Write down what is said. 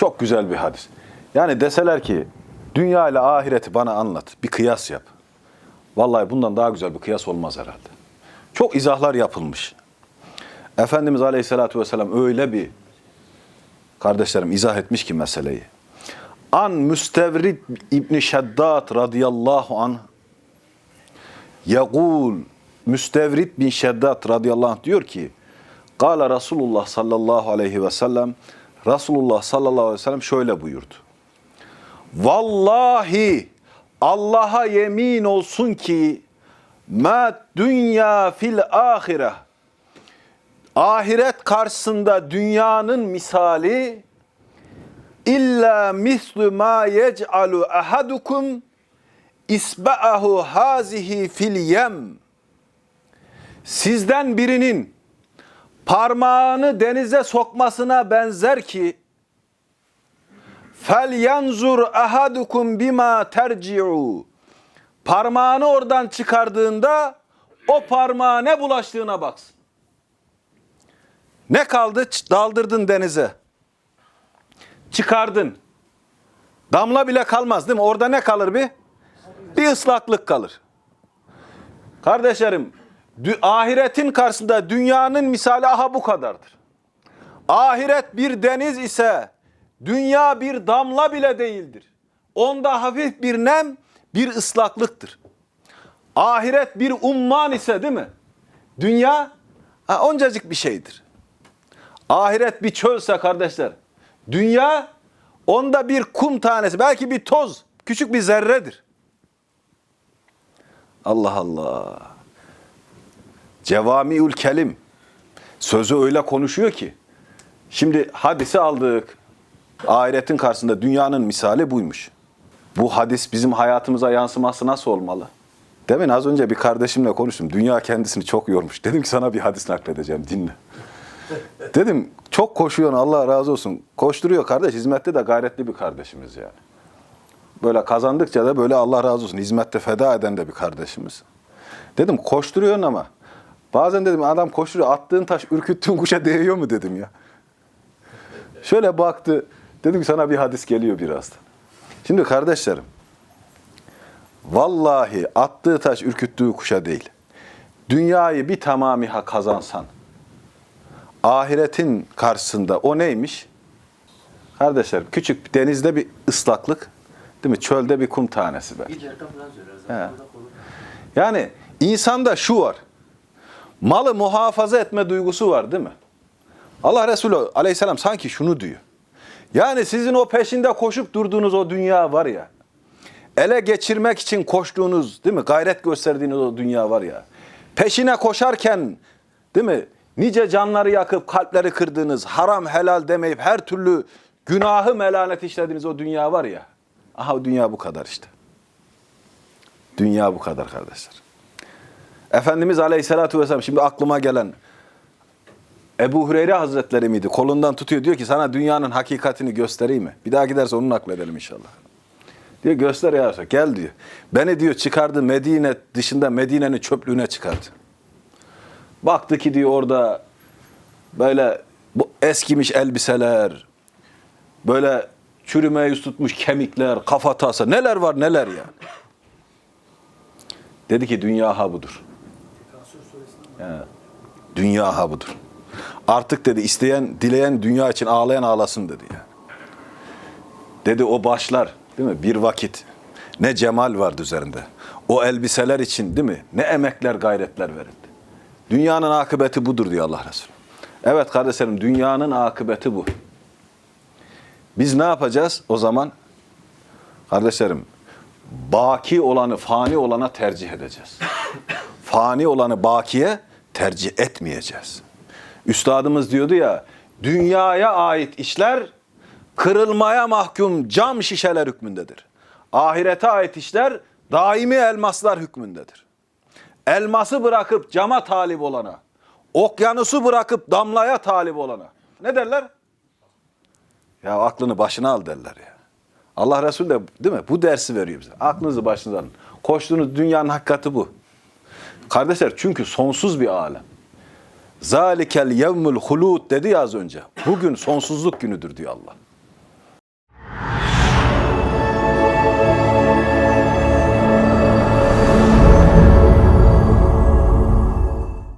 Çok güzel bir hadis. Yani deseler ki dünya ile ahireti bana anlat, bir kıyas yap. Vallahi bundan daha güzel bir kıyas olmaz herhalde. Çok izahlar yapılmış. Efendimiz Aleyhisselatü Vesselam öyle bir kardeşlerim izah etmiş ki meseleyi. An Müstevrid İbni Şeddat radıyallahu anh Yekul Müstevrid bin Şeddat radıyallahu anh diyor ki Kale Resulullah sallallahu aleyhi ve sellem Resulullah sallallahu aleyhi ve sellem şöyle buyurdu. Vallahi Allah'a yemin olsun ki ma dünya fil ahire ahiret karşısında dünyanın misali illa mislu ma yec'alu ahadukum isba'ahu hazihi fil yem sizden birinin parmağını denize sokmasına benzer ki fel yanzur ahadukum bima terci'u parmağını oradan çıkardığında o parmağa ne bulaştığına baksın. Ne kaldı? Daldırdın denize. Çıkardın. Damla bile kalmaz değil mi? Orada ne kalır bir? Bir ıslaklık kalır. Kardeşlerim, ahiretin karşısında dünyanın misali aha bu kadardır. Ahiret bir deniz ise dünya bir damla bile değildir. Onda hafif bir nem, bir ıslaklıktır. Ahiret bir umman ise değil mi? Dünya ha, oncacık bir şeydir. Ahiret bir çölse kardeşler, dünya onda bir kum tanesi, belki bir toz, küçük bir zerredir. Allah Allah. Cevamiül kelim. Sözü öyle konuşuyor ki. Şimdi hadisi aldık. Ahiretin karşısında dünyanın misali buymuş. Bu hadis bizim hayatımıza yansıması nasıl olmalı? Demin az önce bir kardeşimle konuştum. Dünya kendisini çok yormuş. Dedim ki sana bir hadis nakledeceğim dinle. Dedim çok koşuyorsun Allah razı olsun. Koşturuyor kardeş. Hizmette de gayretli bir kardeşimiz yani. Böyle kazandıkça da böyle Allah razı olsun. Hizmette feda eden de bir kardeşimiz. Dedim koşturuyorsun ama bazen dedim adam koşturuyor. Attığın taş ürküttüğün kuşa değiyor mu dedim ya. Şöyle baktı. Dedim ki sana bir hadis geliyor birazdan. Şimdi kardeşlerim. Vallahi attığı taş ürküttüğü kuşa değil. Dünyayı bir tamamiha kazansan, ahiretin karşısında o neymiş? Kardeşlerim küçük bir denizde bir ıslaklık, değil mi? Çölde bir kum tanesi belki. He. Yani insanda şu var. Malı muhafaza etme duygusu var değil mi? Allah Resulü aleyhisselam sanki şunu diyor. Yani sizin o peşinde koşup durduğunuz o dünya var ya. Ele geçirmek için koştuğunuz değil mi? Gayret gösterdiğiniz o dünya var ya. Peşine koşarken değil mi? Nice canları yakıp kalpleri kırdığınız, haram helal demeyip her türlü günahı melanet işlediğiniz o dünya var ya. Aha dünya bu kadar işte. Dünya bu kadar kardeşler. Efendimiz Aleyhisselatü Vesselam şimdi aklıma gelen Ebu Hureyre Hazretleri miydi? Kolundan tutuyor diyor ki sana dünyanın hakikatini göstereyim mi? Bir daha giderse onu nakledelim inşallah. Diyor göster ya Resulallah. Gel diyor. Beni diyor çıkardı Medine dışında Medine'nin çöplüğüne çıkardı. Baktı ki diyor orada böyle bu eskimiş elbiseler, böyle çürümeye yüz tutmuş kemikler, kafatası neler var neler yani. Dedi ki dünya ha budur. Ya, dünya ha budur. Artık dedi isteyen, dileyen dünya için ağlayan ağlasın dedi yani. Dedi o başlar değil mi? Bir vakit ne cemal vardı üzerinde. O elbiseler için değil mi? Ne emekler, gayretler verildi. Dünyanın akıbeti budur diyor Allah Resulü. Evet kardeşlerim dünyanın akıbeti bu. Biz ne yapacağız o zaman? Kardeşlerim baki olanı fani olana tercih edeceğiz. fani olanı bakiye tercih etmeyeceğiz. Üstadımız diyordu ya, dünyaya ait işler kırılmaya mahkum cam şişeler hükmündedir. Ahirete ait işler daimi elmaslar hükmündedir. Elması bırakıp cama talip olana, okyanusu bırakıp damlaya talip olana. Ne derler? Ya aklını başına al derler ya. Allah Resulü de değil mi? Bu dersi veriyor bize. Aklınızı başınıza alın. Koştuğunuz dünyanın hakikati bu. Kardeşler çünkü sonsuz bir alem. Zalikel yevmul hulud dedi ya az önce. Bugün sonsuzluk günüdür diyor Allah.